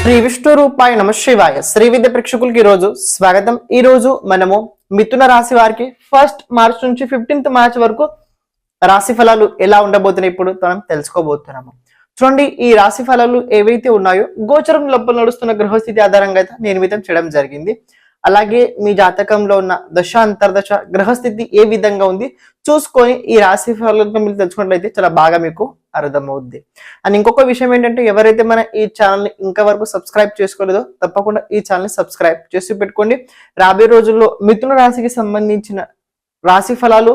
శ్రీ విష్ణు రూపాయ నమ శివాయ. శ్రీ విద్య ప్రేక్షకులకి ఈ రోజు స్వాగతం. ఈ రోజు మనము మిథున రాశి వారికి ఫస్ట్ మార్చ్ నుంచి ఫిఫ్టీన్త్ మార్చ్ వరకు రాశి ఫలాలు ఎలా ఉండబోతున్నాయి ఇప్పుడు మనం తెలుసుకోబోతున్నాము. చూడండి ఈ రాశి ఫలాలు ఏవైతే ఉన్నాయో గోచరం లోపల నడుస్తున్న గ్రహస్థితి ఆధారంగా అయితే నిర్మితం చేయడం జరిగింది. అలాగే మీ జాతకంలో ఉన్న దశ అంతర్దశ గ్రహస్థితి ఏ విధంగా ఉంది చూసుకొని ఈ రాశి ఫలితం మీరు తెలుసుకున్నట్లయితే చాలా బాగా మీకు అర్థమవుద్ది. అండ్ ఇంకొక విషయం ఏంటంటే ఎవరైతే మన ఈ ఛానల్ని ఇంకా వరకు సబ్స్క్రైబ్ చేసుకోలేదో తప్పకుండా ఈ ఛానల్ని సబ్స్క్రైబ్ చేసి పెట్టుకోండి. రాబోయే రోజుల్లో మిథున రాశికి సంబంధించిన రాశి ఫలాలు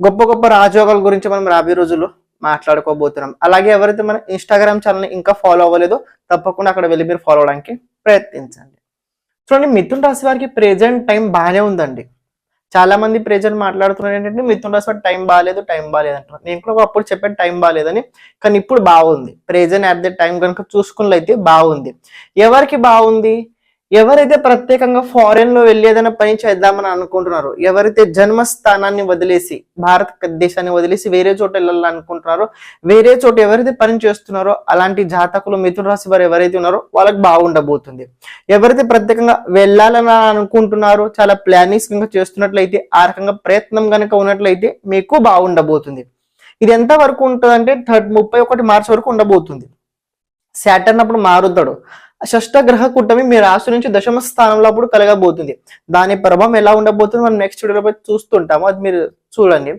గొప్ప గొప్ప రాజయోగాల గురించి మనం రాబోయే రోజుల్లో మాట్లాడుకోబోతున్నాం. అలాగే ఎవరైతే మన ఇన్స్టాగ్రామ్ ఛానల్ని ఇంకా ఫాలో అవ్వలేదో తప్పకుండా అక్కడ వెళ్ళి మీరు ఫాలో అవడానికి ప్రయత్నించండి. చూడండి మిథున రాశి వారికి ప్రెజెంట్ టైం బాగానే ఉందండి. చాలా మంది ప్రజలు మాట్లాడుతున్నారు ఏంటంటే మిథున్ రాశి టైం బాగాలేదు టైం బాగాలేదు అంటారు నేను కూడా అప్పుడు చెప్పాను టైం బాగాలేదని కానీ ఇప్పుడు బాగుంది. ప్రెజెంట్ అట్ ద టైం కనుక చూసుకున్నట్లయితే బాగుంది. ఎవరికి బాగుంది? ఎవరైతే ప్రత్యేకంగా ఫారెన్లో వెళ్ళి ఏదైనా పని చేద్దామని అనుకుంటున్నారో ఎవరైతే జన్మస్థానాన్ని వదిలేసి భారత దేశాన్ని వదిలేసి వేరే చోట వెళ్ళాలని అనుకుంటున్నారో వేరే చోట ఎవరైతే పని చేస్తున్నారో అలాంటి జాతకులు మిథున రాశి వారు ఎవరైతే ఉన్నారో వాళ్ళకి బాగుండబోతుంది. ఎవరైతే ప్రత్యేకంగా వెళ్ళాలని అనుకుంటున్నారో చాలా ప్లానింగ్స్ కనుక చేస్తున్నట్లయితే ఆ రకంగా ప్రయత్నం కనుక ఉన్నట్లయితే మీకు బాగుండబోతుంది. ఇది ఎంత వరకు ఉంటుంది అంటే థర్డ్ ముప్పై ఒకటి మార్చ్ వరకు ఉండబోతుంది. శాటర్న్ అప్పుడు మారుతాడు. షష్ట గ్రహ కూటమి మీ రాశి నుంచి దశమ స్థానంలో అప్పుడు కలగబోతుంది. దాని ప్రభావం ఎలా ఉండబోతుంది? మనం నెక్స్ట్ వీడియోలో చూస్తుంటాము. అది మీరు చూడండి.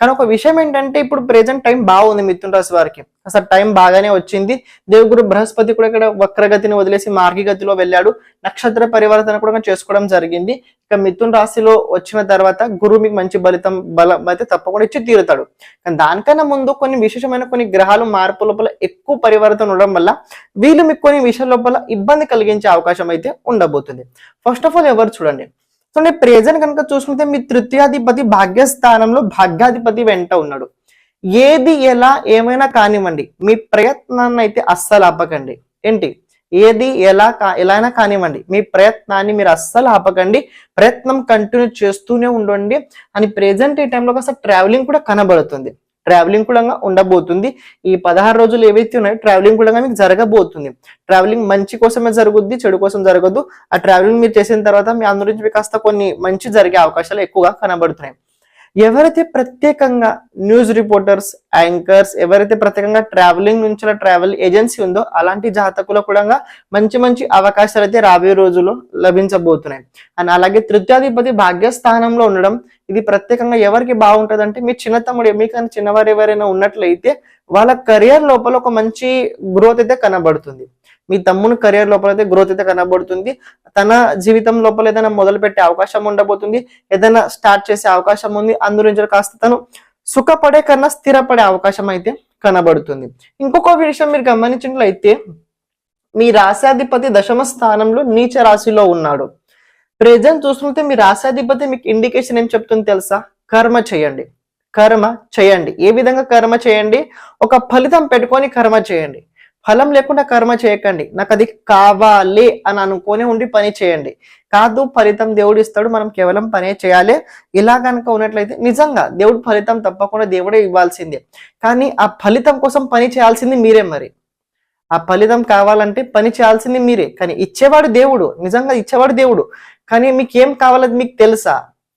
కానీ ఒక విషయం ఏంటంటే ఇప్పుడు ప్రెజెంట్ టైం బాగుంది మిథున్ రాశి వారికి. అసలు టైం బాగానే వచ్చింది. దేవుగురు బృహస్పతి కూడా ఇక్కడ వక్రగతిని వదిలేసి మార్గగతిలో వెళ్ళాడు. నక్షత్ర పరివర్తన కూడా చేసుకోవడం జరిగింది. ఇక మిథున్ రాశిలో వచ్చిన తర్వాత గురువు మీకు మంచి బలితం బలం అయితే తప్పకుండా ఇచ్చి తీరుతాడు. కానీ దానికన్నా ముందు కొన్ని విశేషమైన కొన్ని గ్రహాలు మార్పు లోపల ఎక్కువ పరివర్తన ఉండడం వల్ల వీళ్ళు మీకు కొన్ని విషయాల లోపల ఇబ్బంది కలిగించే అవకాశం అయితే ఉండబోతుంది. ఫస్ట్ ఆఫ్ ఆల్ ఎవరు చూడండి. సో నేను ప్రెజెంట్ కనుక చూసుకుంటే మీ తృతీయాధిపతి భాగ్యస్థానంలో భాగ్యాధిపతి వెంట ఉన్నాడు. ఏది ఎలా ఏమైనా కానివ్వండి మీ ప్రయత్నాన్ని అయితే అస్సలు ఆపకండి. ఏంటి? ఏది ఎలా ఎలా అయినా కానివ్వండి మీ ప్రయత్నాన్ని మీరు అస్సలు ఆపకండి. ప్రయత్నం కంటిన్యూ చేస్తూనే ఉండండి. అని ప్రెజెంట్ ఈ టైంలో కాస్త ట్రావెలింగ్ కూడా కనబడుతుంది. ట్రావెలింగ్ కూడా ఉండబోతుంది. ఈ పదహారు రోజులు ఏవైతే ఉన్నాయో ట్రావెలింగ్ కూడా మీకు జరగబోతుంది. ట్రావెలింగ్ మంచి కోసమే జరుగుద్ది చెడు కోసం జరగదు ఆ ట్రావెలింగ్ మీరు చేసిన తర్వాత మీ అందరి నుంచి కాస్త కొన్ని మంచి జరిగే అవకాశాలు ఎక్కువగా కనబడుతున్నాయి. ఎవరైతే ప్రత్యేకంగా న్యూస్ రిపోర్టర్స్ యాంకర్స్ ఎవరైతే ప్రత్యేకంగా ట్రావెలింగ్ నుంచి ట్రావెల్ ఏజెన్సీ ఉందో అలాంటి జాతకులకు కూడా మంచి మంచి అవకాశాలు అయితే రాబోయే రోజుల్లో లభించబోతున్నాయి. అండ్ అలాగే తృతీయాధిపతి భాగ్యస్థానంలో ఉండడం ఇది ప్రత్యేకంగా ఎవరికి బాగుంటుంది అంటే మీ చిన్న తమ్ముడు మీకన్నా చిన్నవారు ఎవరైనా ఉన్నట్లయితే వాళ్ళ కెరియర్ లోపల ఒక మంచి గ్రోత్ అయితే కనబడుతుంది. మీ తమ్ముని కెరియర్ లోపల అయితే గ్రోత్ అయితే కనబడుతుంది. తన జీవితం లోపల ఏదైనా మొదలు పెట్టే అవకాశం ఉండబోతుంది. ఏదైనా స్టార్ట్ చేసే అవకాశం ఉంది. అందులో కాస్త తను సుఖపడే కన్నా స్థిరపడే అవకాశం అయితే కనబడుతుంది. ఇంకొక విషయం మీరు గమనించినట్లయితే మీ రాశాధిపతి దశమ స్థానంలో నీచ రాశిలో ఉన్నాడు. ప్రజెంట్ చూస్తుంటే మీ రాశాధిపతి మీకు ఇండికేషన్ ఏం చెప్తుంది తెలుసా? కర్మ చేయండి. కర్మ చేయండి. ఏ విధంగా కర్మ చేయండి? ఒక ఫలితం పెట్టుకొని కర్మ చేయండి. ఫలం లేకుండా కర్మ చేయకండి. నాకు అది కావాలి అని అనుకొని ఉండి పని చేయండి. కాదు ఫలితం దేవుడు ఇస్తాడు. మనం కేవలం పనే చేయాలి. ఇలా కనుక ఉన్నట్లయితే నిజంగా దేవుడు ఫలితం తప్పకుండా దేవుడే ఇవ్వాల్సిందే. కానీ ఆ ఫలితం కోసం పని చేయాల్సింది మీరే మరి. ఆ ఫలితం కావాలంటే పని చేయాల్సింది మీరే. కానీ ఇచ్చేవాడు దేవుడు. నిజంగా ఇచ్చేవాడు దేవుడు. కానీ మీకేం కావాలది మీకు తెలుసా?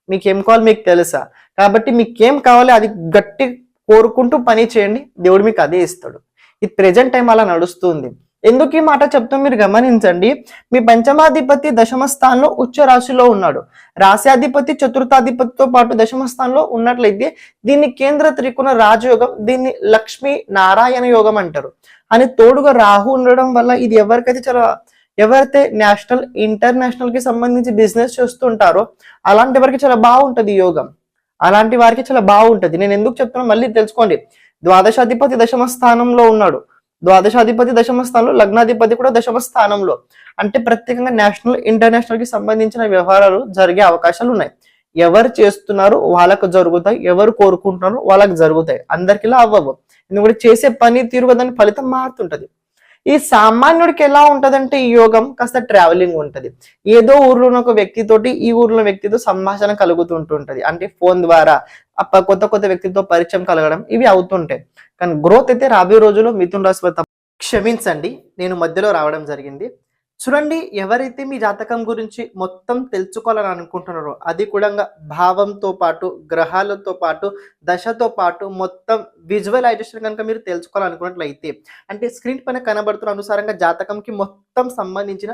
మీకేం కావాలి మీకు తెలుసా? కాబట్టి మీకేం కావాలి అది గట్టి కోరుకుంటూ పని చేయండి. దేవుడు మీకు అదే ఇస్తాడు. ఇది ప్రెజెంట్ టైం అలా నడుస్తుంది. ఎందుకు ఈ మాట చెప్తూ మీరు గమనించండి? మీ పంచమాధిపతి దశమ స్థానంలో ఉచ్చ రాశిలో ఉన్నాడు. రాశ్యాధిపతి చతుర్థాధిపతితో పాటు దశమ స్థానంలో ఉన్నట్లయితే దీన్ని కేంద్ర త్రికోణ రాజయోగం దీన్ని లక్ష్మీ నారాయణ యోగం అంటారు. అని తోడుగా రాహు ఉండడం వల్ల ఇది ఎవరికైతే చాలా ఎవరైతే నేషనల్ ఇంటర్నేషనల్కి సంబంధించి బిజినెస్ చేస్తుంటారో అలాంటి వారికి చాలా బాగుంటది యోగం. అలాంటి వారికి చాలా బాగుంటది. నేను ఎందుకు చెప్తున్నా మళ్ళీ తెలుసుకోండి. ద్వాదశాధిపతి దశమ స్థానంలో ఉన్నాడు. ద్వాదశాధిపతి దశమ స్థానంలో లగ్నాధిపతి కూడా దశమ స్థానంలో. అంటే ప్రత్యేకంగా నేషనల్ ఇంటర్నేషనల్కి సంబంధించిన వ్యవహారాలు జరిగే అవకాశాలు ఉన్నాయి. ఎవరు చేస్తున్నారు వాళ్ళకు జరుగుతాయి ఎవరు కోరుకుంటున్నారు వాళ్ళకి జరుగుతాయి. అందరికిలా అవ్వవు. ఎందుకంటే చేసే పని తీరుగా దాని ఫలితం మారుతుంటది. ఈ సామాన్యుడికి ఎలా ఉంటదంటే ఈ యోగం కాస్త ట్రావెలింగ్ ఉంటది. ఏదో ఊర్లో ఉన్న ఒక వ్యక్తితోటి ఈ ఊర్లో వ్యక్తితో సంభాషణ కలుగుతుంటుంటది. అంటే ఫోన్ ద్వారా కొత్త కొత్త వ్యక్తితో పరిచయం కలగడం ఇవి అవుతుంటాయి. కానీ గ్రోత్ అయితే రాబోయే రోజుల్లో మిథున్ రాశి క్షమించండి నేను మధ్యలో రావడం జరిగింది. చూడండి ఎవరైతే మీ జాతకం గురించి మొత్తం తెలుసుకోవాలని అనుకుంటున్నారో అది కూడా భావంతో పాటు గ్రహాలతో పాటు దశతో పాటు మొత్తం విజువలైజేషన్ కనుక మీరు తెలుసుకోవాలనుకున్నట్లయితే అంటే స్క్రీన్ పైన కనబడుతున్న అనుసారంగా జాతకంకి మొత్తం సంబంధించిన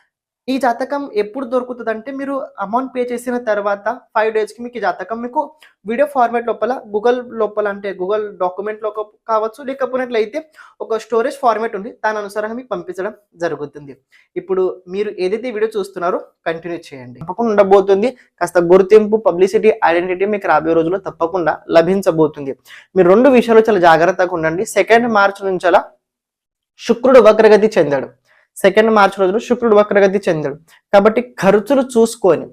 ఈ జాతకం ఎప్పుడు దొరుకుతుంది అంటే మీరు అమౌంట్ పే చేసిన తర్వాత ఫైవ్ డేస్కి మీకు ఈ జాతకం మీకు వీడియో ఫార్మాట్ లోపల గూగుల్ లోపల అంటే గూగుల్ డాక్యుమెంట్లో కావచ్చు లేకపోయినట్లయితే ఒక స్టోరేజ్ ఫార్మాట్ ఉంది. దాని అనుసారంగా మీకు పంపించడం జరుగుతుంది. ఇప్పుడు మీరు ఏదైతే వీడియో చూస్తున్నారో కంటిన్యూ చేయండి. తప్పకుండా ఉండబోతుంది. కాస్త గుర్తింపు పబ్లిసిటీ ఐడెంటిటీ మీకు రాబోయే రోజుల్లో తప్పకుండా లభించబోతుంది. మీరు రెండు విషయాలు చాలా జాగ్రత్తగా ఉండండి. సెకండ్ మార్చ్ నుంచి అలా శుక్రుడు వక్రగతి చెందాడు. సెకండ్ మార్చ్ రోజున శుక్రుడు వక్రగతి చెందాడు కాబట్టి ఖర్చులు చూసుకొని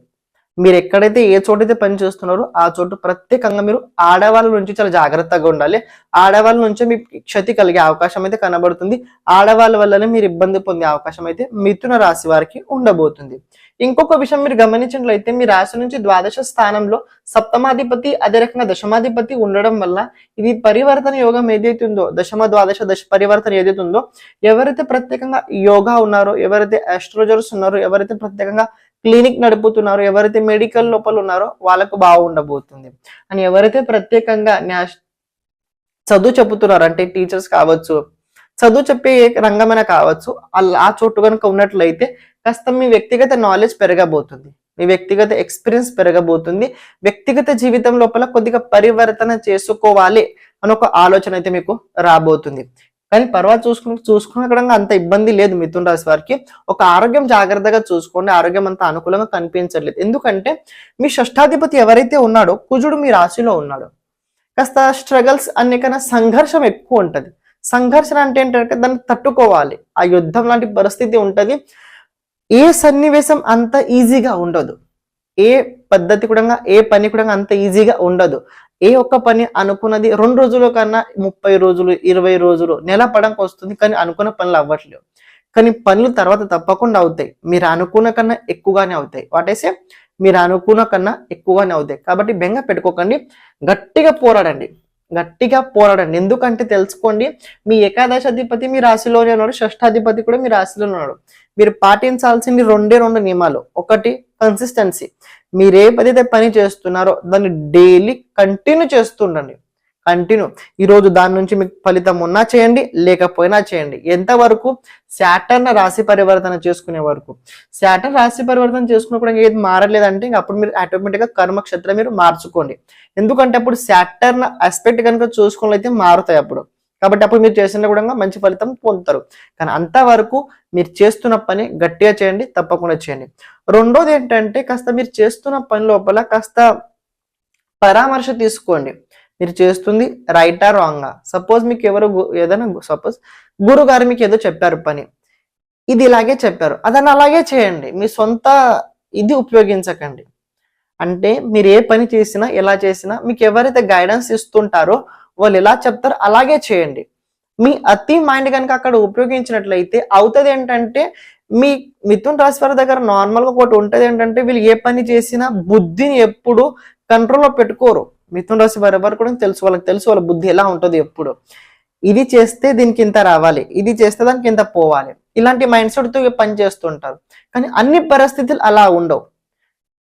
మీరు ఎక్కడైతే ఏ చోటైతే పని చేస్తున్నారో ఆ చోటు ప్రత్యేకంగా మీరు ఆడవాళ్ళ నుంచి చాలా జాగ్రత్తగా ఉండాలి. ఆడవాళ్ళ నుంచి మీకు క్షతి కలిగే అవకాశం అయితే కనబడుతుంది. ఆడవాళ్ళ వల్లనే మీరు ఇబ్బంది పొందే అవకాశం అయితే మిథున రాశి వారికి ఉండబోతుంది. ఇంకొక విషయం మీరు గమనించినట్లయితే మీ రాశి నుంచి ద్వాదశ స్థానంలో సప్తమాధిపతి అదే రకంగా దశమాధిపతి ఉండడం వల్ల ఇది పరివర్తన యోగం ఏదైతే ఉందో దశమ ద్వాదశ దశ పరివర్తన ఏదైతే ఉందో ఎవరైతే ప్రత్యేకంగా యోగా ఉన్నారో ఎవరైతే ఆస్ట్రోజర్స్ ఉన్నారో ఎవరైతే ప్రత్యేకంగా క్లినిక్ నడుపుతున్నారో ఎవరైతే మెడికల్ లోపల ఉన్నారో వాళ్ళకు బాగుండబోతుంది. అని ఎవరైతే ప్రత్యేకంగా న్యాష్ చదువు చెబుతున్నారు అంటే టీచర్స్ కావచ్చు చదువు చెప్పే రంగమైన కావచ్చు అలా ఆ చోటు కనుక ఉన్నట్లయితే కాస్త మీ వ్యక్తిగత నాలెడ్జ్ పెరగబోతుంది. మీ వ్యక్తిగత ఎక్స్పీరియన్స్ పెరగబోతుంది. వ్యక్తిగత జీవితం లోపల కొద్దిగా పరివర్తన చేసుకోవాలి అని ఒక ఆలోచన అయితే మీకు రాబోతుంది. కానీ పర్వాత చూసుకుని చూసుకున్న అంత ఇబ్బంది లేదు మిథున్ రాశి వారికి. ఒక ఆరోగ్యం జాగ్రత్తగా చూసుకోండి ఆరోగ్యం అంత అనుకూలంగా కనిపించట్లేదు. ఎందుకంటే మీ షష్టాధిపతి ఎవరైతే ఉన్నాడో కుజుడు మీ రాశిలో ఉన్నాడు. కాస్త స్ట్రగల్స్ అన్ని కన్నా సంఘర్షం ఎక్కువ ఉంటుంది. సంఘర్షణ అంటే ఏంటంటే దాన్ని తట్టుకోవాలి. ఆ యుద్ధం లాంటి పరిస్థితి ఉంటుంది. ఏ సన్నివేశం అంత ఈజీగా ఉండదు. ఏ పద్ధతి కూడా ఏ పని కూడా అంత ఈజీగా ఉండదు. ఏ ఒక్క పని అనుకున్నది రెండు రోజుల కన్నా ముప్పై రోజులు ఇరవై రోజులు నెల పడంకి వస్తుంది. కానీ అనుకున్న పనులు అవ్వట్లేవు. కానీ పనులు తర్వాత తప్పకుండా అవుతాయి. మీరు అనుకున్న కన్నా ఎక్కువగానే అవుతాయి. వాటేసే మీరు అనుకున్న కన్నా ఎక్కువగానే అవుతాయి. కాబట్టి బెంగ పెట్టుకోకండి. గట్టిగా పోరాడండి. గట్టిగా పోరాడండి. ఎందుకంటే తెలుసుకోండి మీ ఏకాదశాధిపతి మీ రాశిలోనే ఉన్నాడు షష్టాధిపతి కూడా మీ రాశిలోనే ఉన్నాడు. మీరు పాటించాల్సింది రెండే రెండు నియమాలు. ఒకటి కన్సిస్టెన్సీ మీరు ఏ పని చేస్తున్నారో దాన్ని డైలీ కంటిన్యూ చేస్తుండండి కంటిన్యూ ఈరోజు దాని నుంచి మీకు ఫలితం ఉన్నా చేయండి లేకపోయినా చేయండి. ఎంతవరకు? శాటర్న్ రాశి పరివర్తన చేసుకునే వరకు. శాటర్న్ రాశి పరివర్తన చేసుకున్నప్పుడు ఇంకా ఏది మారలేదంటే ఇంకా అప్పుడు మీరు ఆటోమేటిక్గా కర్మక్షేత్రం మీరు మార్చుకోండి. ఎందుకంటే అప్పుడు శాటర్న్ ఆస్పెక్ట్ కనుక చూసుకున్నట్లయితే మారుతాయి అప్పుడు. కాబట్టి అప్పుడు మీరు చేసిన కూడా మంచి ఫలితం పొందుతారు. కానీ అంతవరకు మీరు చేస్తున్న పని గట్టిగా చేయండి తప్పకుండా చేయండి. రెండోది ఏంటంటే కాస్త మీరు చేస్తున్న పని లోపల కాస్త పరామర్శ తీసుకోండి. మీరు చేస్తుంది రైటా రాంగా సపోజ్ మీకు ఎవరు గు- ఏదైనా సపోజ్ గురుగారు మీకు ఏదో చెప్పారు పని. ఇది ఇలాగే చెప్పారు. అదని అలాగే చేయండి. మీ సొంత ఇది ఉపయోగించకండి. అంటే మీరు ఏ పని చేసినా ఎలా చేసినా మీకు ఎవరైతే గైడెన్స్ ఇస్తుంటారో వాళ్ళు ఎలా చెప్తారో అలాగే చేయండి. మీ అతి మైండ్ కనుక అక్కడ ఉపయోగించినట్లయితే అవుతుంది ఏంటంటే మీ మిథున్ రాశి వారి దగ్గర నార్మల్గా ఒకటి ఉంటుంది ఏంటంటే వీళ్ళు ఏ పని చేసినా బుద్ధిని ఎప్పుడు కంట్రోల్లో పెట్టుకోరు. మిథున రాశి వారి ఎవరు కూడా తెలుసు వాళ్ళకి తెలుసు వాళ్ళ బుద్ధి ఎలా ఉంటుంది ఎప్పుడు. ఇది చేస్తే దీనికి ఇంత రావాలి ఇది చేస్తే దానికి ఇంత పోవాలి. ఇలాంటి మైండ్ సెట్తో పని చేస్తుంటారు. కానీ అన్ని పరిస్థితులు అలా ఉండవు.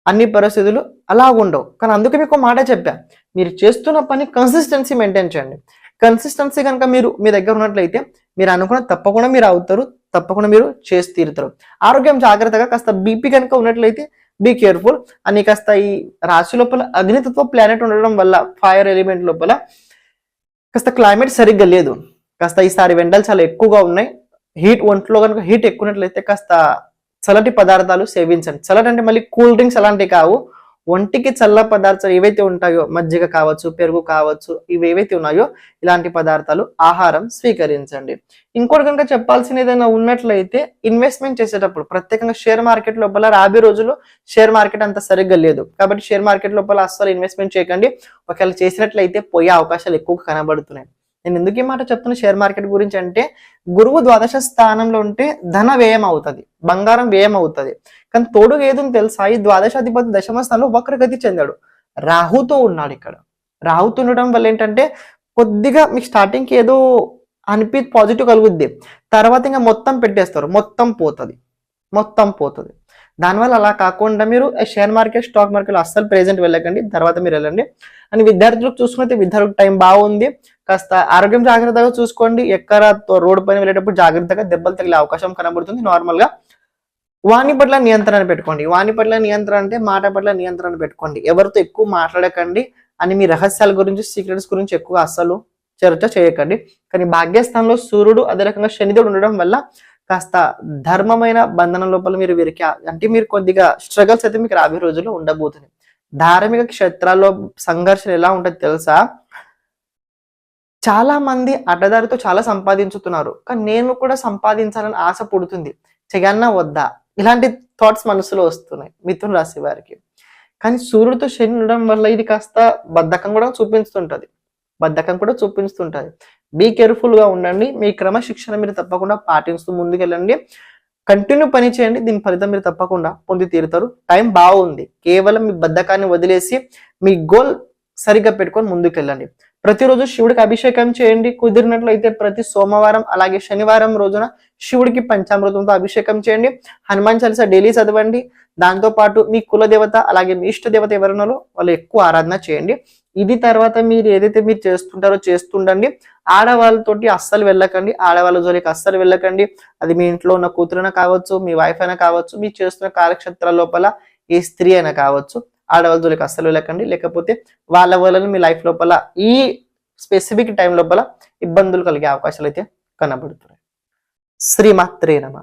అన్ని పరిస్థితులు అలా ఉండవు. కానీ అందుకే మీకు మాట చెప్పా మీరు చేస్తున్న పని కన్సిస్టెన్సీ మెయింటైన్ చేయండి. కన్సిస్టెన్సీ కనుక మీరు మీ దగ్గర ఉన్నట్లయితే మీరు అనుకున్న తప్పకుండా మీరు అవుతారు తప్పకుండా మీరు చేసి తీరుతారు. ఆరోగ్యం జాగ్రత్తగా కాస్త బీపీ కనుక ఉన్నట్లయితే బీ కేర్ఫుల్ అని కాస్త ఈ రాశి లోపల అగ్నితత్వ ప్లానెట్ ఉండడం వల్ల ఫైర్ ఎలిమెంట్ లోపల కాస్త క్లైమేట్ సరిగ్గా లేదు. కాస్త ఈసారి వెండలు చాలా ఎక్కువగా ఉన్నాయి. హీట్ ఒంట్లో కనుక హీట్ ఎక్కువనట్లయితే కాస్త చల్లటి పదార్థాలు సేవించండి. చల్లటి అంటే మళ్ళీ కూల్ డ్రింక్స్ అలాంటివి కావు. ఒంటికి చల్ల పదార్థాలు ఏవైతే ఉంటాయో మజ్జిగ కావచ్చు పెరుగు కావచ్చు ఇవి ఏవైతే ఉన్నాయో ఇలాంటి పదార్థాలు ఆహారం స్వీకరించండి. ఇంకోటి కనుక చెప్పాల్సిన ఏదైనా ఉన్నట్లయితే ఇన్వెస్ట్మెంట్ చేసేటప్పుడు ప్రత్యేకంగా షేర్ మార్కెట్ లోపల రాబోయే రోజుల్లో షేర్ మార్కెట్ అంత సరిగ్గా లేదు. కాబట్టి షేర్ మార్కెట్ లోపల అస్సలు ఇన్వెస్ట్మెంట్ చేయకండి. ఒకవేళ చేసినట్లయితే పోయే అవకాశాలు ఎక్కువ కనబడుతున్నాయి. నేను ఎందుకు ఈ మాట చెప్తున్నా? షేర్ మార్కెట్ గురించి అంటే గురువు ద్వాదశ స్థానంలో ఉంటే ధన వ్యయం అవుతుంది బంగారం వ్యయం అవుతుంది. కానీ తోడుగా ఏదని తెలుసా? ఈ ద్వాదశాధిపతి దశమ స్థానంలో వక్రగతి చెందాడు. రాహుతో ఉన్నాడు ఇక్కడ. రాహుతో ఉండడం వల్ల ఏంటంటే కొద్దిగా మీకు స్టార్టింగ్కి ఏదో అనిపి పాజిటివ్ కలుగుద్ది. తర్వాత ఇంకా మొత్తం పెట్టేస్తారు. మొత్తం పోతుంది. మొత్తం పోతుంది. దానివల్ల అలా కాకుండా మీరు షేర్ మార్కెట్ స్టాక్ మార్కెట్ అస్సలు ప్రెజెంట్ వెళ్ళకండి తర్వాత మీరు వెళ్ళండి. అని విద్యార్థులకు చూసుకుంటే విద్యార్థులకు టైం బాగుంది. కాస్త ఆరోగ్యం జాగ్రత్తగా చూసుకోండి. ఎక్కడ రోడ్డు పైన వెళ్ళేటప్పుడు జాగ్రత్తగా దెబ్బలు తగిలే అవకాశం కనబడుతుంది. నార్మల్గా వాణి పట్ల నియంత్రణ పెట్టుకోండి. వాణి పట్ల నియంత్రణ అంటే మాట పట్ల నియంత్రణ పెట్టుకోండి. ఎవరితో ఎక్కువ మాట్లాడకండి అని మీ రహస్యాల గురించి సీక్రెట్స్ గురించి ఎక్కువ అస్సలు చర్చ చేయకండి. కానీ భాగ్యస్థానంలో సూర్యుడు అదే రకంగా శనిదేవుడు ఉండడం వల్ల కాస్త ధర్మమైన బంధనం లోపల మీరు వీరికి అంటే మీరు కొద్దిగా స్ట్రగల్స్ అయితే మీకు రాబోయే రోజుల్లో ఉండబోతుంది ధార్మిక క్షేత్రాల్లో సంఘర్షణ ఎలా ఉంటుంది తెలుసా? చాలా మంది అడ్డదారితో చాలా సంపాదించుతున్నారు. కానీ నేను కూడా సంపాదించాలని ఆశ పుడుతుంది. చెయ్యన్నా వద్దా? ఇలాంటి థాట్స్ మనసులో వస్తున్నాయి మిథున రాశి వారికి. కానీ సూర్యుడితో శని ఉండడం వల్ల ఇది కాస్త బద్ధకం కూడా చూపిస్తుంటది. బద్ధకం కూడా చూపిస్తుంటుంది. బీ కేర్ఫుల్గా ఉండండి. మీ క్రమశిక్షణ మీరు తప్పకుండా పాటిస్తూ ముందుకెళ్ళండి. కంటిన్యూ పని చేయండి. దీని ఫలితం మీరు తప్పకుండా పొంది తీరుతారు. టైం బాగుంది. కేవలం మీ బద్ధకాన్ని వదిలేసి మీ గోల్ సరిగ్గా పెట్టుకొని ముందుకెళ్ళండి. ప్రతిరోజు శివుడికి అభిషేకం చేయండి. కుదిరినట్లయితే ప్రతి సోమవారం అలాగే శనివారం రోజున శివుడికి పంచామృతంతో అభిషేకం చేయండి. హనుమాన్ చాలీస డైలీ చదవండి. దాంతో పాటు మీ కుల దేవత అలాగే మీ ఇష్ట దేవత ఎవరున్నారో వాళ్ళు ఎక్కువ ఆరాధన చేయండి. ఇది తర్వాత మీరు ఏదైతే మీరు చేస్తుంటారో చేస్తుండండి. ఆడవాళ్ళతోటి అస్సలు వెళ్ళకండి. ఆడవాళ్ళ జోలికి అస్సలు వెళ్ళకండి. అది మీ ఇంట్లో ఉన్న కూతురైనా కావచ్చు మీ వైఫ్ అయినా కావచ్చు మీరు చేస్తున్న కార్యక్షేత్రాల లోపల ఏ స్త్రీ అయినా కావచ్చు ఆడవాళ్ళ జోలికి అస్సలు వెళ్ళకండి. లేకపోతే వాళ్ళ వలన మీ లైఫ్ లోపల ఈ స్పెసిఫిక్ టైం లోపల ఇబ్బందులు కలిగే అవకాశాలు అయితే కనబడుతున్నాయి. శ్రీమాత్రే నమ.